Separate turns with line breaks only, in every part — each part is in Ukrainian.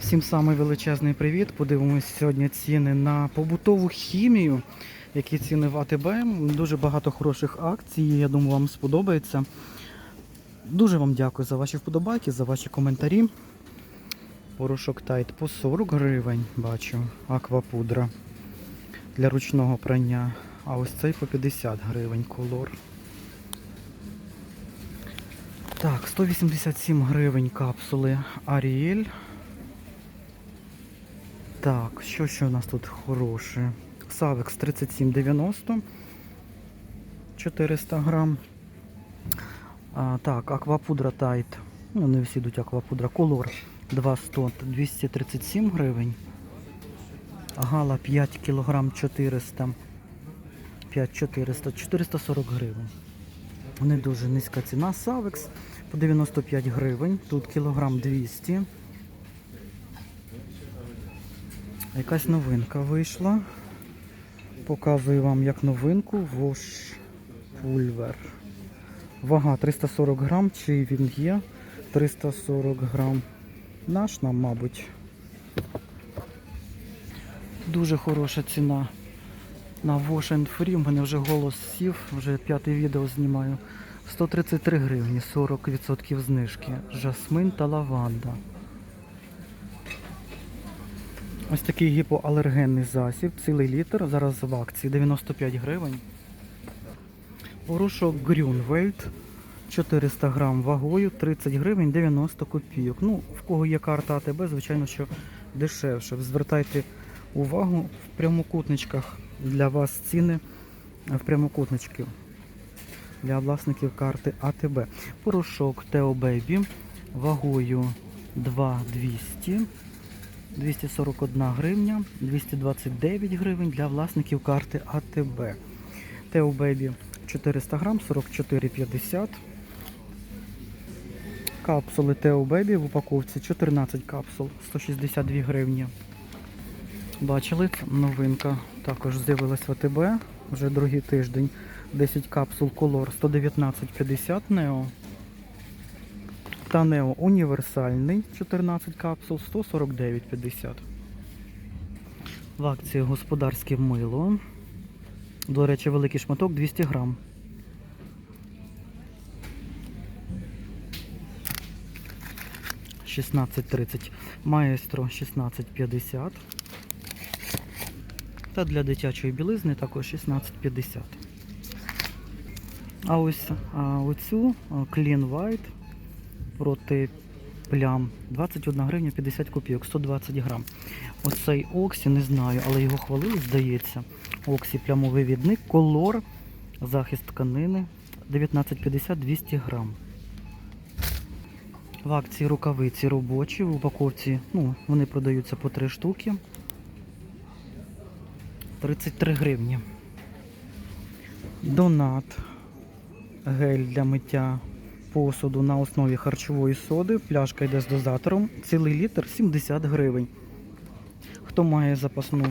Всім самий величезний привіт. Подивимось сьогодні ціни на побутову хімію. Які ціни в АТБ. Дуже багато хороших акцій. Я думаю, вам сподобається. Дуже вам дякую за ваші вподобайки, за ваші коментарі. Порошок Тайт по 40 гривень, бачу. Аквапудра для ручного прання. А ось цей по 50 гривень колор. Так, 187 гривень капсули Аріель. Так, що ще у нас тут хороше? Савекс 3790 400 грам. А, так, аквапудра тайт. Ну, не всі йдуть аквапудра. Колор 200 237 гривень. Гала 5 кг 400. 5 400, 440 гривень. Не дуже низька ціна. Савекс по 95 гривень. Тут кілограм 200. Якась новинка вийшла. Показую вам як новинку Wash Pulver. Вага 340 грам, чи він є 340 грам. Наш нам, мабуть. Дуже хороша ціна на Wash and Free. У мене вже голос сів, вже п'яте відео знімаю. 133 гривні, 40% знижки. Жасмин та лаванда. Ось такий гіпоалергенний засіб, цілий літр, зараз в акції 95 гривень. Порошок Грюнвельд 400 грам вагою, 30 гривень 90 копійок. Ну, в кого є карта АТБ, звичайно, що дешевше. Звертайте увагу в прямокутничках для вас ціни в прямокутнички для власників карти АТБ. Порошок Тео Бейбі вагою 2200. 241 гривня, 229 гривень для власників карти АТБ. Тео Бейбі 400 грам, 44,50. Капсули Тео Бейбі в упаковці 14 капсул, 162 гривні. Бачили, новинка також з'явилась в АТБ вже другий тиждень. 10 капсул Color 119,50 Neo. Та Neo універсальний 14 капсул 149,50. В акції господарське мило. До речі, великий шматок 200 грам. Шістнадцять тридцять. Маестро 16,50. Та для дитячої білизни також 16,50. А ось а, оцю Clean White проти плям 21 гривня 50 копійок, 120 грам. Оцей Оксі, не знаю, але його хвалили, здається. Оксі плямовий відник, колор, захист тканини 19,50 200 грам. В акції рукавиці робочі, в упаковці, ну, вони продаються по 3 штуки. 33 гривні. Донат. Гель для миття посуду на основі харчової соди. Пляшка йде з дозатором. Цілий літр 70 гривень. Хто має запасну,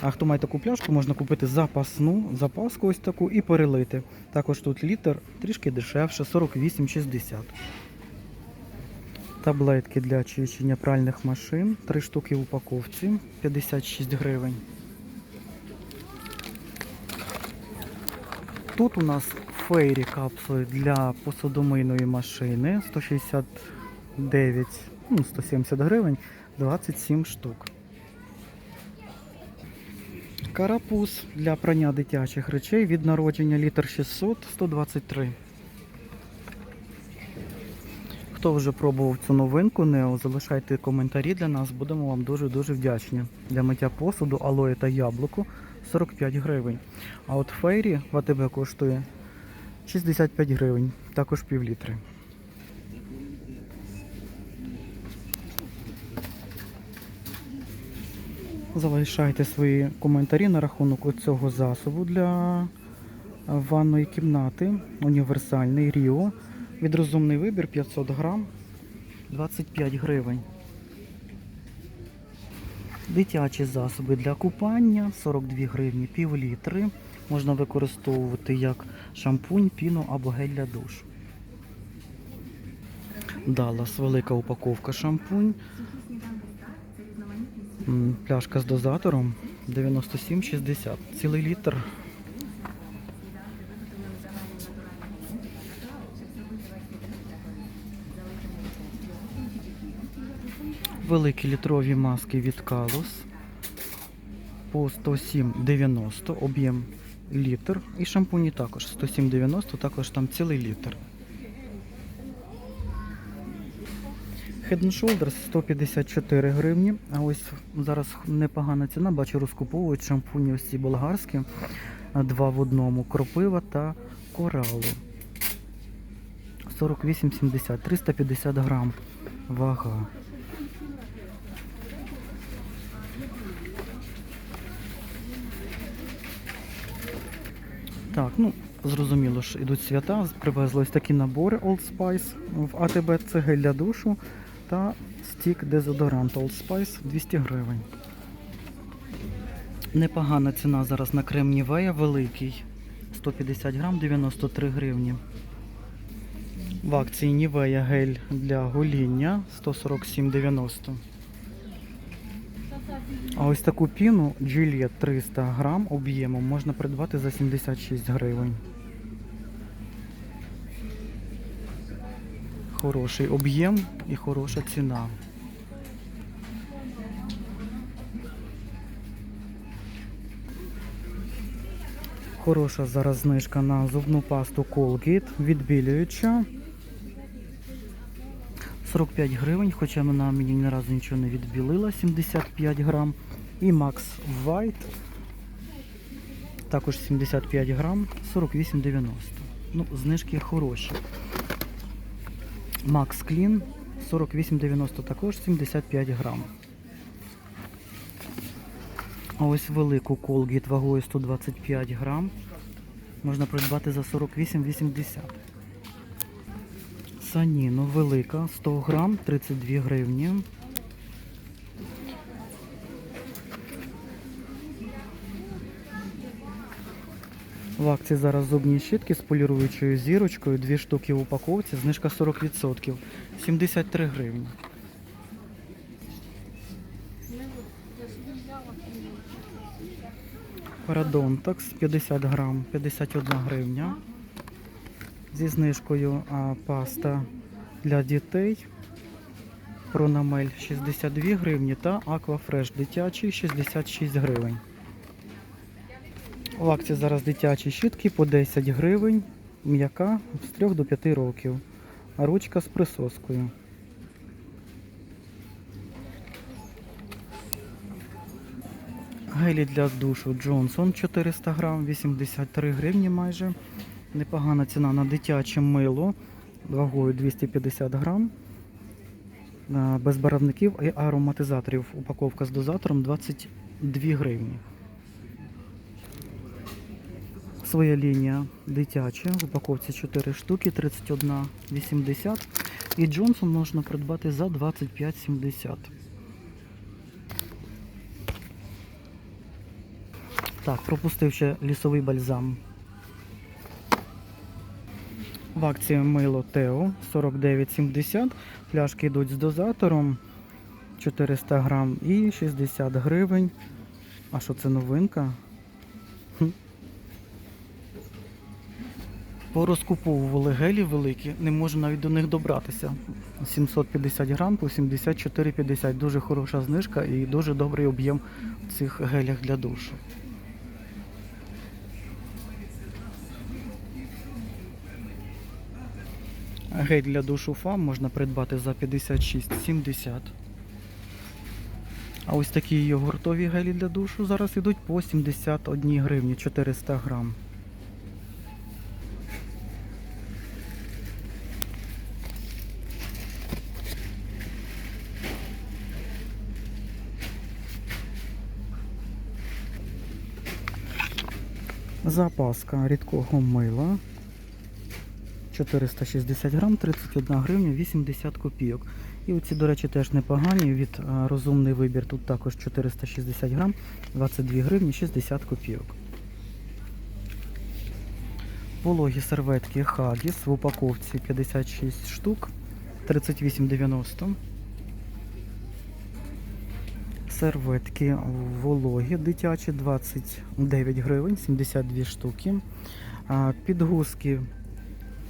а хто має таку пляшку, можна купити запасну, запаску ось таку і перелити. Також тут літр трішки дешевше, 48,60. Таблетки для очищення пральних машин. Три штуки в упаковці, 56 гривень. Тут у нас фейрі капсули для посудомийної машини 169, ну 170 гривень, 27 штук. Карапуз для прання дитячих речей від народження літр 600 123. Хто вже пробував цю новинку Нео, залишайте коментарі для нас, будемо вам дуже-дуже вдячні. Для миття посуду, алоє та яблуко 45 гривень. А от фейрі в АТБ коштує 65 гривень, також пів літри. Залишайте свої коментарі на рахунок цього засобу для ванної кімнати. Універсальний Ріо. Від розумний вибір 500 грам 25 гривень. Дитячі засоби для купання 42 гривні, пів літри. Можна використовувати як шампунь, піну або гель для душу. Далас велика упаковка шампунь Пляшка з дозатором 97,60. Цілий літр. Великі літрові маски від Калус по 107,90 об'єм літр. І шампуні також 107,90, також там цілий літр. Head and Shoulders 154 гривні. А ось зараз непогана ціна. Бачу, розкуповують шампуні ось ці болгарські. Два в одному. Кропива та коралу. 48,70, 350 грам. Вага. Так, ну, зрозуміло, що йдуть свята. Привезли ось такі набори Old Spice в АТБ. Це гель для душу та стік дезодорант Old Spice 200 гривень. Непогана ціна зараз на крем Нівея великий. 150 грам 93 гривні. В акції Нівея гель для гоління 147,90. А ось таку піну Gillette 300 грам об'ємом можна придбати за 76 гривень. Хороший об'єм і хороша ціна. Хороша зараз знижка на зубну пасту Colgate, відбілююча. 45 гривень, хоча вона мені ні разу нічого не відбілила, 75 грам. І Max White також 75 грам, 48,90. Ну, знижки хороші. Max Clean 48,90 також 75 грам. А ось велику Colgate вагою 125 грам. Можна придбати за 48,80. Саніно велика, 100 грам, 32 гривні. В акції зараз зубні щітки з поліруючою зірочкою, дві штуки в упаковці, знижка 40%, 73 гривні. Парадонтакс 50 грам, 51 гривня. Зі знижкою а, паста для дітей. Пронамель 62 гривні та Аквафреш дитячий 66 гривень. В акції зараз дитячі щітки по 10 гривень, м'яка з 3 до 5 років, а ручка з присоскою. Гелі для душу Джонсон 400 грам, 83 гривні майже. Непогана ціна на дитяче мило вагою 250 грам. Без барвників і ароматизаторів. Упаковка з дозатором 22 гривні. Своя лінія дитяча, в упаковці 4 штуки, 31,80. І Джонсон можна придбати за 25,70. Так, пропустив ще лісовий бальзам. В акції мило Тео 49,70. Пляшки йдуть з дозатором 400 грам і 60 гривень. А що це новинка? Порозкуповували гелі великі, не можу навіть до них добратися. 750 грам по 74,50. Дуже хороша знижка і дуже добрий об'єм в цих гелях для душу. Гель для душу ФАМ можна придбати за 56,70. А ось такі йогуртові гелі для душу зараз йдуть по 71 гривні 400 грам. Запаска рідкого мила 460 грам, 31 гривня, 80 копійок. І оці, до речі, теж непогані. Від розумний вибір тут також 460 грам, 22 гривні, 60 копійок. Вологі серветки Хагіс в упаковці 56 штук, 38,90. Серветки вологі дитячі 29 гривень, 72 штуки. Підгузки,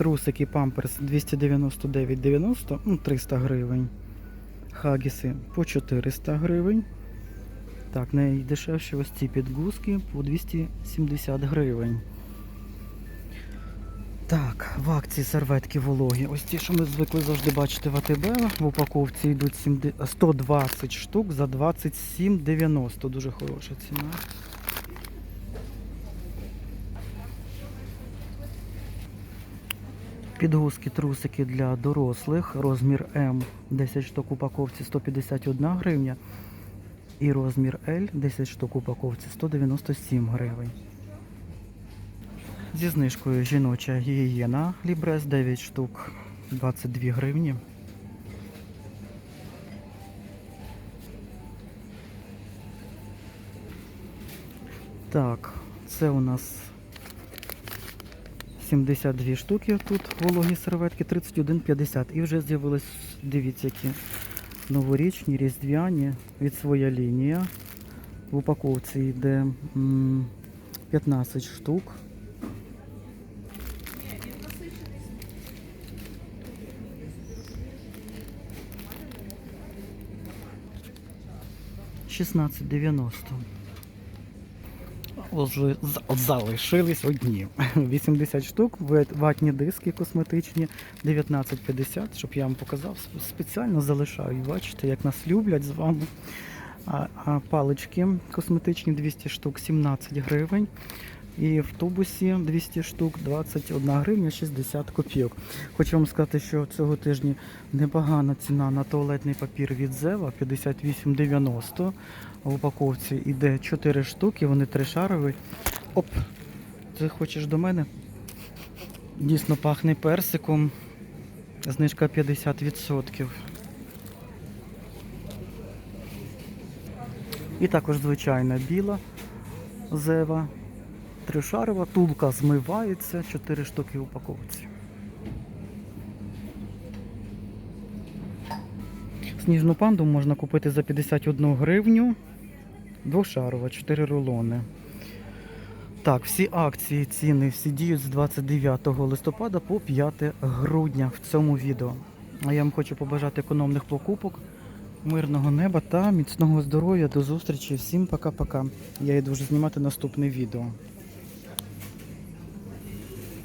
трусики, памперс 299,90, ну 300 гривень. Хагіси по 400 гривень. Так, найдешевші ось ці підгузки по 270 гривень. Так, в акції серветки вологі. Ось ті, що ми звикли завжди бачити в АТБ. В упаковці йдуть 120 штук за 27,90. Дуже хороша ціна. Підгузки, трусики для дорослих. Розмір М 10 штук упаковці 151 гривня. І розмір L 10 штук упаковці 197 гривень. Зі знижкою жіноча гігієна Лібрес 9 штук 22 гривні. Так, це у нас 72 штуки тут вологі серветки, 31,50. І вже з'явились, дивіться, які новорічні, різдвяні від своя лінія. В упаковці йде 15 штук. Шістнадцять дев'яносто. Залишились одні. 80 штук, ватні диски косметичні, 19,50, щоб я вам показав. Спеціально залишаю. Бачите, як нас люблять з вами. А, а палички косметичні 200 штук 17 гривень. І в тубусі 200 штук 21 гривня 60 копійок. Хочу вам сказати, що цього тижня непогана ціна на туалетний папір від Зева 58,90. В упаковці йде 4 штуки, вони тришарові. Оп! Ти хочеш до мене? Дійсно пахне персиком. Знижка 50%. І також звичайна біла зева. Тришарова, тулка змивається, 4 штуки в упаковці. Сніжну панду можна купити за 51 гривню. Двошарова, 4 рулони. Так, всі акції, ціни, всі діють з 29 листопада по 5 грудня в цьому відео. А я вам хочу побажати економних покупок, мирного неба та міцного здоров'я. До зустрічі. Всім пока-пока. Я йду вже знімати наступне відео.